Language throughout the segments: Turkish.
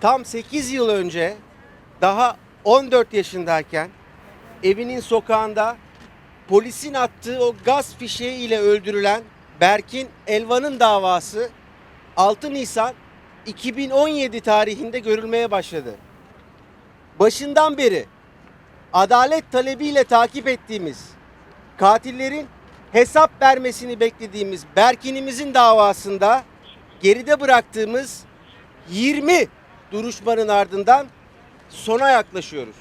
tam 8 yıl önce daha 14 yaşındayken evinin sokağında polisin attığı o gaz fişeği ile öldürülen Berkin Elvan'ın davası 6 Nisan 2017 tarihinde görülmeye başladı. Başından beri adalet talebiyle takip ettiğimiz katillerin hesap vermesini beklediğimiz Berkin'imizin davasında geride bıraktığımız 20 duruşmanın ardından sona yaklaşıyoruz.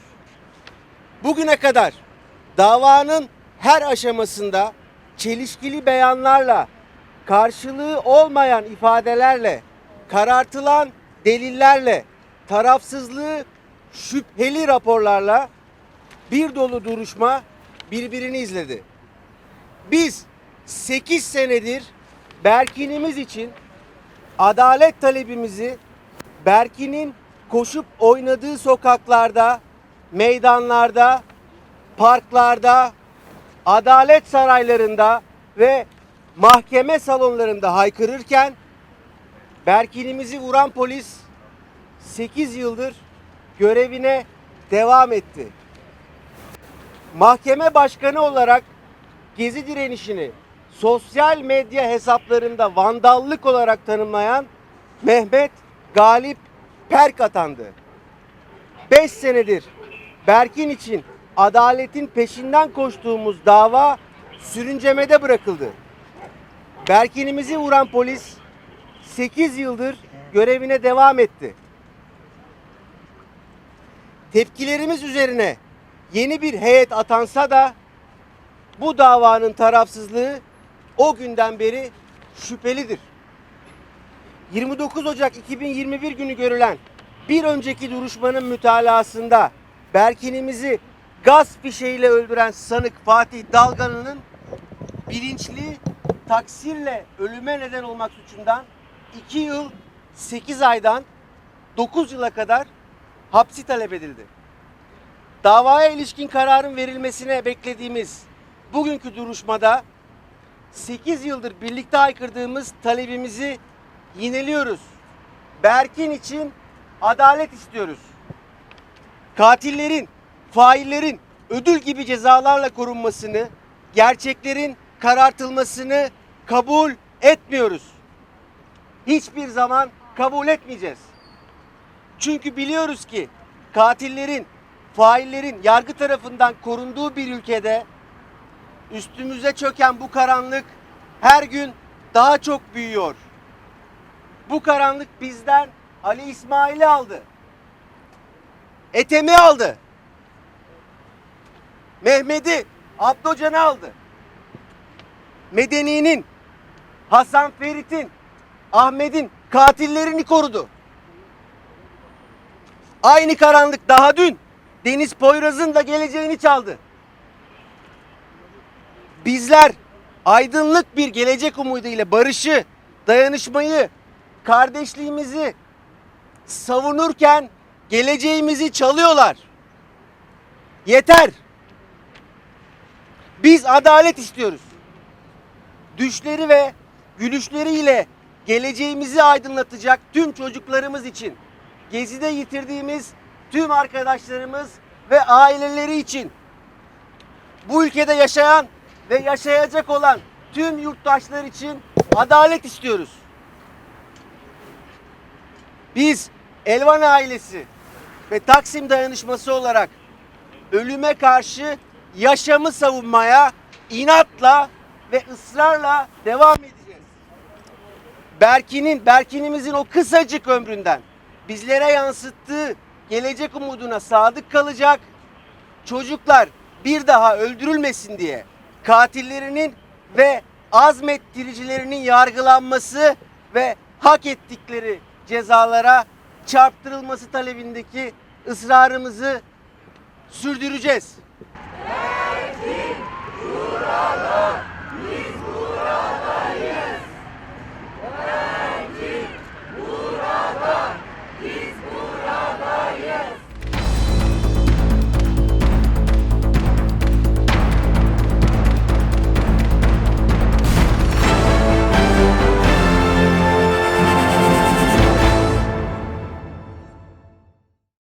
Bugüne kadar davanın her aşamasında çelişkili beyanlarla, karşılığı olmayan ifadelerle, karartılan delillerle, tarafsızlığı şüpheli raporlarla bir dolu duruşma birbirini izledi. Biz 8 senedir Berkin'imiz için adalet talebimizi Berkin'in koşup oynadığı sokaklarda, meydanlarda, parklarda, adalet saraylarında ve mahkeme salonlarında haykırırken Berkin'imizi vuran polis 8 yıldır görevine devam etti. Mahkeme başkanı olarak gezi direnişini sosyal medya hesaplarında vandallık olarak tanımlayan Mehmet Galip Perk atandı. 5 senedir Berkin için adaletin peşinden koştuğumuz dava sürüncemede bırakıldı. Berkin'imizi vuran polis 8 yıldır görevine devam etti. Tepkilerimiz üzerine yeni bir heyet atansa da bu davanın tarafsızlığı o günden beri şüphelidir. 29 Ocak 2021 günü görülen bir önceki duruşmanın mütalasında Berkin'imizi gaz fişeğiyle öldüren sanık Fatih Dalgalı'nın bilinçli taksirle ölüme neden olmak suçundan 2 yıl 8 aydan 9 yıla kadar hapsi talep edildi. Davaya ilişkin kararın verilmesine beklediğimiz bugünkü duruşmada 8 yıldır birlikte haykırdığımız talebimizi yineliyoruz. Berkin için adalet istiyoruz. Katillerin, faillerin ödül gibi cezalarla korunmasını, gerçeklerin karartılmasını kabul etmiyoruz. Hiçbir zaman kabul etmeyeceğiz. Çünkü biliyoruz ki katillerin, faillerin yargı tarafından korunduğu bir ülkede üstümüze çöken bu karanlık her gün daha çok büyüyor. Bu karanlık bizden Ali İsmail'i aldı. Etemi aldı. Mehmet'i, Abdocan'ı aldı. Medeni'nin, Hasan Ferit'in, Ahmet'in katillerini korudu. Aynı karanlık daha dün Deniz Poyraz'ın da geleceğini çaldı. Bizler aydınlık bir gelecek umuduyla barışı, dayanışmayı, kardeşliğimizi savunurken geleceğimizi çalıyorlar. Yeter. Biz adalet istiyoruz. Düşleri ve gülüşleriyle geleceğimizi aydınlatacak tüm çocuklarımız için, gezide yitirdiğimiz tüm arkadaşlarımız ve aileleri için, bu ülkede yaşayan ve yaşayacak olan tüm yurttaşlar için adalet istiyoruz. Biz Elvan ailesi ve Taksim dayanışması olarak ölüme karşı yaşamı savunmaya inatla ve ısrarla devam edeceğiz. Berkin'in, Berkin'imizin o kısacık ömründen bizlere yansıttığı gelecek umuduna sadık kalacak. Çocuklar bir daha öldürülmesin diye katillerinin ve azmettiricilerinin yargılanması ve hak ettikleri cezalara çarptırılması talebindeki ısrarımızı sürdüreceğiz. Erkin Duralım.